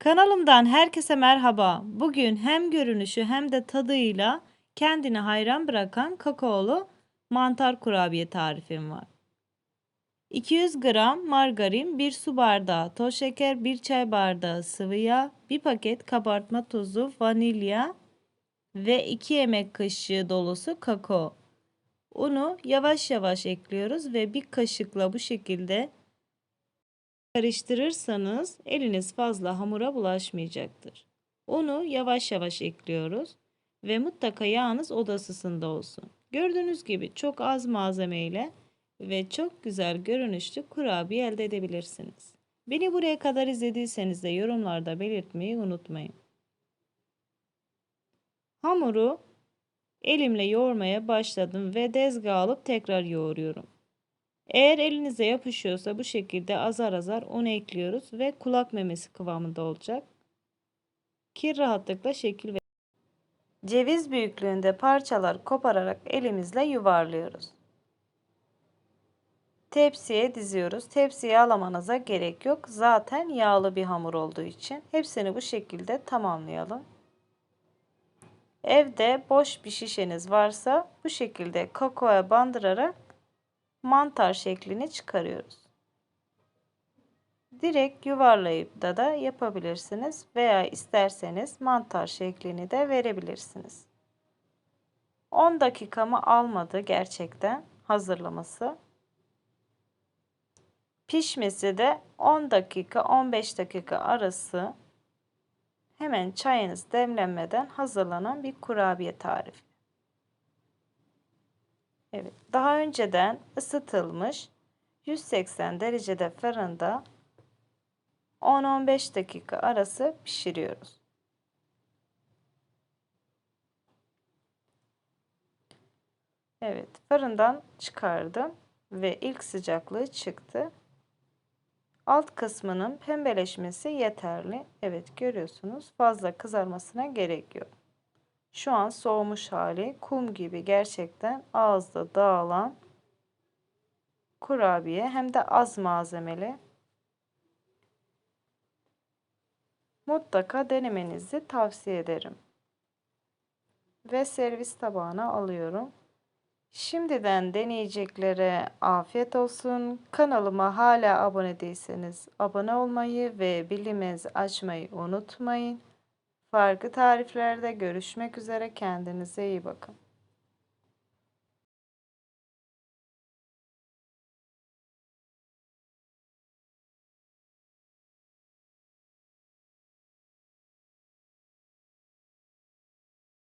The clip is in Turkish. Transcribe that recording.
Kanalımdan herkese merhaba. Bugün hem görünüşü hem de tadıyla kendini hayran bırakan kakaolu mantar kurabiye tarifim var. 200 gram margarin, 1 su bardağı toz şeker, 1 çay bardağı sıvı yağ, 1 paket kabartma tozu, vanilya ve 2 yemek kaşığı dolusu kakao. Unu yavaş yavaş ekliyoruz ve bir kaşıkla bu şekilde karıştırırsanız eliniz fazla hamura bulaşmayacaktır. Unu yavaş yavaş ekliyoruz ve mutlaka yağınız oda ısısında olsun. Gördüğünüz gibi çok az malzeme ile ve çok güzel görünüşlü kurabiye elde edebilirsiniz. Beni buraya kadar izlediyseniz de yorumlarda belirtmeyi unutmayın. Hamuru elimle yoğurmaya başladım ve dezgah alıp tekrar yoğuruyorum. Eğer elinize yapışıyorsa bu şekilde azar azar un ekliyoruz ve kulak memesi kıvamında olacak. Ki rahatlıkla şekil ve ceviz büyüklüğünde parçalar kopararak elimizle yuvarlıyoruz. Tepsiye diziyoruz. Tepsiye alamanıza gerek yok. Zaten yağlı bir hamur olduğu için hepsini bu şekilde tamamlayalım. Evde boş bir şişeniz varsa bu şekilde kakaoya bandırarak mantar şeklini çıkarıyoruz. Direkt yuvarlayıp da da yapabilirsiniz veya isterseniz mantar şeklini de verebilirsiniz. 10 dakikamı almadı gerçekten hazırlaması. Pişmesi de 10 dakika 15 dakika arası hemen çayınız demlenmeden hazırlanan bir kurabiye tarifi. Evet, daha önceden ısıtılmış 180 derecede fırında 10-15 dakika arası pişiriyoruz. Evet, fırından çıkardım ve ilk sıcaklığı çıktı. Alt kısmının pembeleşmesi yeterli. Evet görüyorsunuz fazla kızarmasına gerek yok. Şu an soğumuş hali kum gibi gerçekten ağızda dağılan kurabiye hem de az malzemeli. Mutlaka denemenizi tavsiye ederim. Ve servis tabağına alıyorum. Şimdiden deneyeceklere afiyet olsun. Kanalıma hala abone değilseniz abone olmayı ve bildirimlerinizi açmayı unutmayın. Farklı tariflerde görüşmek üzere. Kendinize iyi bakın.